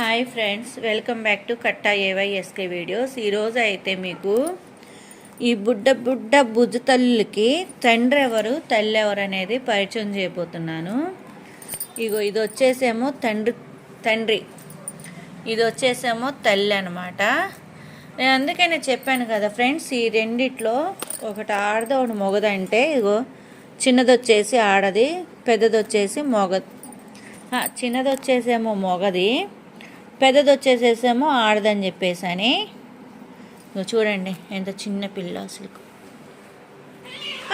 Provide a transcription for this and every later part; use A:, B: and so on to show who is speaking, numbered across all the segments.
A: Hi friends welcome back to Katta AYSK videos. ఈరోజు అయితే మీకు ఈ బుడ్డ బుడ్డ బుజ్జు తల్లులకి తండ్రి ఎవరు తల్లి ఎవరు అనేది పరిచయం చేయబోతున్నాను. ఇగో ఇది వచ్చేసేమో తండ్రి తండ్రి. ఇది వచ్చేసేమో తల్లి అనమాట నేను అందుకనే చెప్పాను కదా ఫ్రెండ్స్ ఈ రెండిట్లో ఒకటి ఆడది ఒకటి మొగదంటే ఇగో చిన్నది వచ్చేసి ఆడది పెద్దది వచ్చేసి మొగ చిన్నది వచ్చేసేమో మొగది. పెద్దది వచ్చేసేసేమో ఆడదని చెప్పేసి అని. చూడండి ఎంత చిన్న పిల్ల అసలు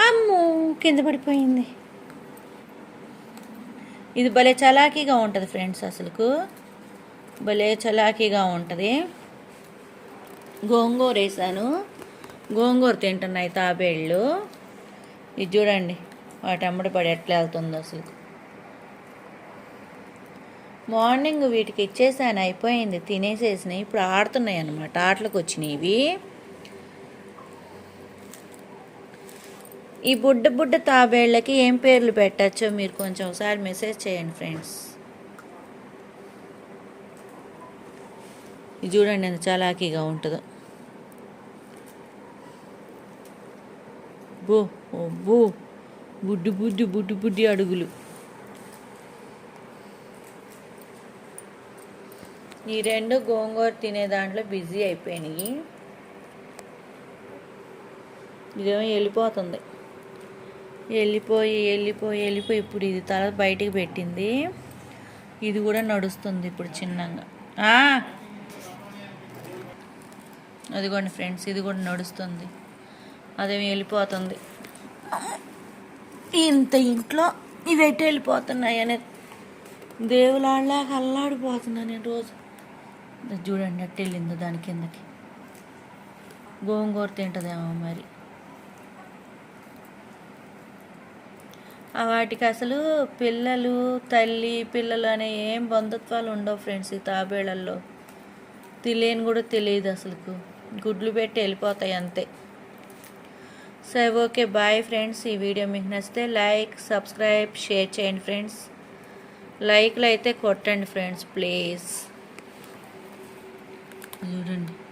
A: అమ్మో కింద పడిపోయింది. ఇది భలే చలాకీగా ఉంటుంది ఫ్రెండ్స్ అసలుకు. భలే చలాకీగా ఉంటుంది. గోంగూర వేసాను. గోంగూర తింటున్నాయి తాబేళ్ళు. ఇది చూడండి వాటి అమ్మడి పడి ఎట్లా వెళ్తుందో అసలు మార్నింగ్ వీటికి ఇచ్చేసాను అయిపోయింది. తినేసేసినాయి ఇప్పుడు ఆడుతున్నాయి అన్నమాట. ఆటలకు వచ్చినాయి ఈ బుడ్డ బుడ్డ తాబేళ్ళకి ఏం పేర్లు పెట్టచ్చో మీరు కొంచెం ఒకసారి మెసేజ్ చేయండి ఫ్రెండ్స్. ఇది చూడండి ఎంత చలాకీగా ఉంటుందో. బో బో. బుడ్డు బుడ్డి బుడ్డు బుడ్డి అడుగులు. ఈ రెండు గోంగూర తినే దాంట్లో బిజీ అయిపోయినాయి. ఇదేమో వెళ్ళిపోతుంది. వెళ్ళిపోయి వెళ్ళిపోయి వెళ్ళిపోయి ఇప్పుడు ఇది తల బయటికి పెట్టింది. ఇది కూడా నడుస్తుంది ఇప్పుడు చిన్నగా. అదిగోండి ఫ్రెండ్స్ ఇది కూడా నడుస్తుంది. అదేమి వెళ్ళిపోతుంది. ఇంత ఇంట్లో ఇవి ఎటు వెళ్ళిపోతున్నాయి అనేది దేవులాడలాగా అల్లాడిపోతున్నా నేను రోజు. చూడండి అట్టు వెళ్ళిందో దాని కిందకి. గోంగూర తింటుందేమో మరి. వాటికి అసలు పిల్లలు తల్లి పిల్లలు అనే ఏం బంధుత్వాలు ఉండవు ఫ్రెండ్స్ ఈ తాబేళ్ళల్లో తెలియని కూడా తెలియదు అసలుకు. గుడ్లు పెట్టి వెళ్ళిపోతాయి అంతే. సరే ఓకే బాయ్ ఫ్రెండ్స్. ఈ వీడియో మీకు నచ్చితే లైక్ సబ్స్క్రైబ్ షేర్ చేయండి ఫ్రెండ్స్. లైక్లు అయితే కొట్టండి ఫ్రెండ్స్ ప్లీజ్. చూడండి.